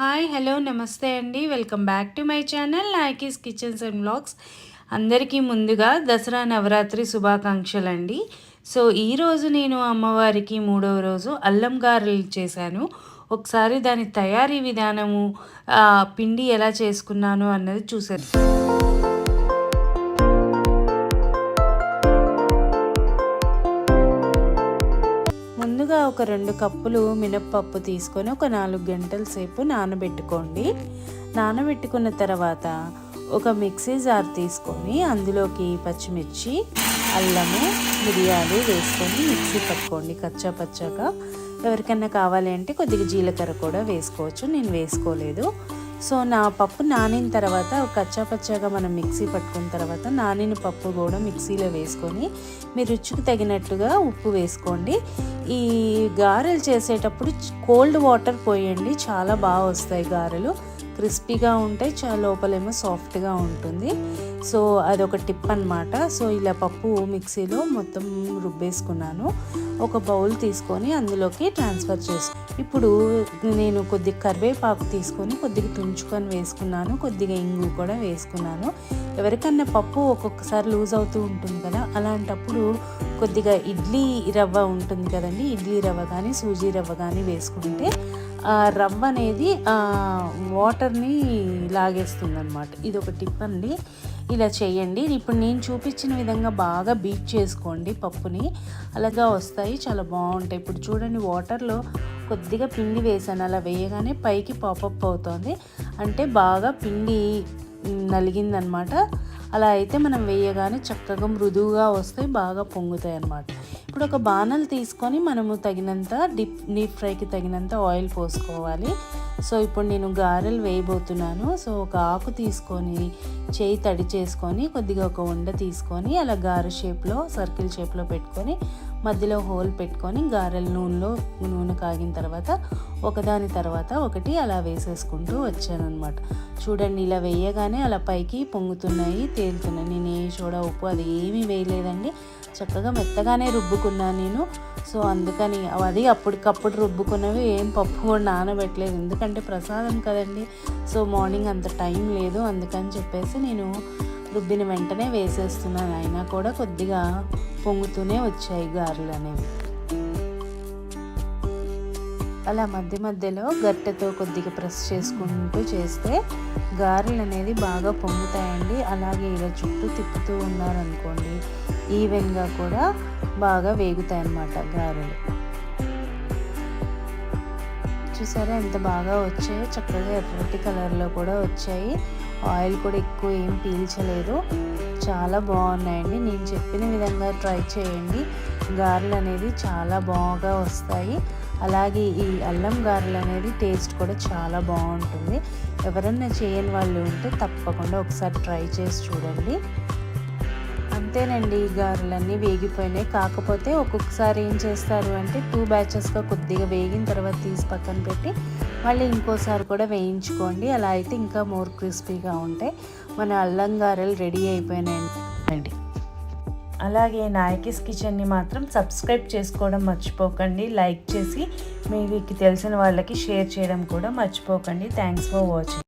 Hi hello నమస్తే అండి. Welcome back to my channel Nayaki's kitchens and blogs అందరికీ ముందుగా దసరా నవరాత్రి శుభాకాంక్షలు అండి సో ఈరోజు నేను అమ్మవారికి మూడవ రోజు అల్లం గారెలు చేశాను. ఒకసారి దాని తయారీ విధానము పిండి ఎలా చేసుకున్నాను అన్నది చూసాను ముందుగా ఒక రెండు కప్పులు మినప్పప్పు తీసుకొని ఒక నాలుగు గంటల సేపు నానబెట్టుకోండి. నానబెట్టుకున్న తర్వాత ఒక మిక్సీ జార్ తీసుకొని అందులోకి పచ్చిమిర్చి అల్లము మిరియాలు వేసుకొని మిక్సీ పట్టుకోండి. కచ్చా పచ్చగా ఎవరికైనా కావాలి అంటే కొద్దిగా జీలకర్ర కూడా వేసుకోవచ్చు. నేను వేసుకోలేదు. సో నా పప్పు నానిన తర్వాత కచ్చా పచ్చాగా మనం మిక్సీ పట్టుకున్న తర్వాత నానిన పప్పు కూడా మిక్సీలో వేసుకొని మీ రుచికి తగినట్టుగా ఉప్పు వేసుకోండి. ఈ గారెలు చేసేటప్పుడు కోల్డ్ వాటర్ పోయండి. చాలా బాగా వస్తాయి గారెలు. క్రిస్పీగా ఉంటాయి చాలా లోపలేమో సాఫ్ట్గా ఉంటుంది. సో అదొక టిప్ అనమాట సో ఇలా పప్పు మిక్సీలో మొత్తం రుబ్బేసుకున్నాను. ఒక బౌల్ తీసుకొని అందులోకి ట్రాన్స్ఫర్ చేసు ఇప్పుడు నేను కొద్దిగా కరివేపాకు తీసుకొని కొద్దిగా తుంచుకొని వేసుకున్నాను. కొద్దిగా ఇంగు కూడా వేసుకున్నాను. ఎవరికన్నా పప్పు ఒక్కొక్కసారి లూజ్ అవుతూ ఉంటుంది కదా అలాంటప్పుడు కొద్దిగా ఇడ్లీ రవ్వ ఉంటుంది కదండి ఇడ్లీ రవ్వ కానీ సూజీ రవ్వ కానీ వేసుకుంటే రవ్వ అనేది వాటర్ని లాగేస్తుంది అనమాట ఇది ఒక టిప్ అండి. ఇలా చేయండి. ఇప్పుడు నేను చూపించిన విధంగా బాగా బీట్ చేసుకోండి పప్పుని. అలాగా వస్తాయి చాలా బాగుంటాయి. ఇప్పుడు చూడండి వాటర్లో కొద్దిగా పిండి వేసాను అలా వేయగానే పైకి పాపప్ అవుతుంది. అంటే బాగా పిండి నలిగిందనమాట అలా అయితే మనం వేయగానే చక్కగా మృదువుగా వస్తాయి బాగా పొంగుతాయి అన్నమాట ఇప్పుడు ఒక బాణలు తీసుకొని మనము తగినంత డిప్ డీప్ ఫ్రైకి తగినంత ఆయిల్ పోసుకోవాలి. సో ఇప్పుడు నేను గారెలు వేయబోతున్నాను. సో ఒక ఆకు తీసుకొని చేయి తడి చేసుకొని కొద్దిగా ఒక ఉండ తీసుకొని అలా గారె షేప్లో సర్కిల్ షేప్లో పెట్టుకొని మధ్యలో హోల్ పెట్టుకొని గారెల నూనెలో నూనె కాగిన తర్వాత ఒకదాని తర్వాత ఒకటి అలా వేసేసుకుంటూ వచ్చానమాట చూడండి ఇలా వేయగానే అలా పైకి పొంగుతున్నాయి తేలుతున్నాయి. నేను ఏ చూడ ఉప్పు అది ఏమీ వేయలేదండి. చక్కగా మెత్తగానే రుబ్బుకున్నాను నేను. సో అందుకని అది అప్పటికప్పుడు రుబ్బుకున్నవి ఏం పప్పు కూడా నానబెట్టలేదు. ఎందుకంటే ప్రసాదం కదండి. సో మార్నింగ్ అంత టైం లేదు. అందుకని చెప్పేసి నేను రుబ్బిన వెంటనే వేసేస్తున్నాను అయినా కూడా కొద్దిగా పొంగుతూనే వచ్చాయి గారెలు అనేవి. అలా మధ్య మధ్యలో గట్టెతో కొద్దిగా ప్రెస్ చేసుకుంటూ చేస్తే గారెలు అనేది బాగా పొంగుతాయండి. అలాగే ఇలా చుట్టూ తిప్పుతూ ఉన్నారనుకోండి ఈవెన్గా కూడా బాగా వేగుతాయి అన్నమాట గారెలు. చూసారా ఎంత బాగా వచ్చాయో? చక్కగా ఎర్రటి కలర్లో కూడా వచ్చాయి. ఆయిల్ కూడా ఎక్కువ ఏం పీల్చలేదు. చాలా బాగున్నాయండి. నేను చెప్పిన విధంగా ట్రై చేయండి. గారెలు అనేది చాలా బాగా వస్తాయి. అలాగే ఈ అల్లం గారెలు అనేది టేస్ట్ కూడా చాలా బాగుంటుంది. ఎవరన్నా చేయని వాళ్ళు ఉంటే తప్పకుండా ఒకసారి ట్రై చేసి చూడండి. అంతేనండి ఈ గారెలన్నీ వేగిపోయినాయి. కాకపోతే ఒక్కొక్కసారి ఏం చేస్తారు అంటే టూ బ్యాచెస్గా కొద్దిగా వేగిన తర్వాత తీసి పక్కన పెట్టి మళ్ళీ ఇంకోసారి కూడా వేయించుకోండి. అలా అయితే ఇంకా మోర్ క్రిస్పీగా ఉంటాయి. మన అల్లం గారెలు రెడీ అయిపోయినాయండి. అలాగే నాయకిస్ కిచెన్ని మాత్రం సబ్స్క్రైబ్ చేసుకోవడం మర్చిపోకండి. లైక్ చేసి మీకు తెలిసిన వాళ్ళకి షేర్ చేయడం కూడా మర్చిపోకండి. Thanks for watching.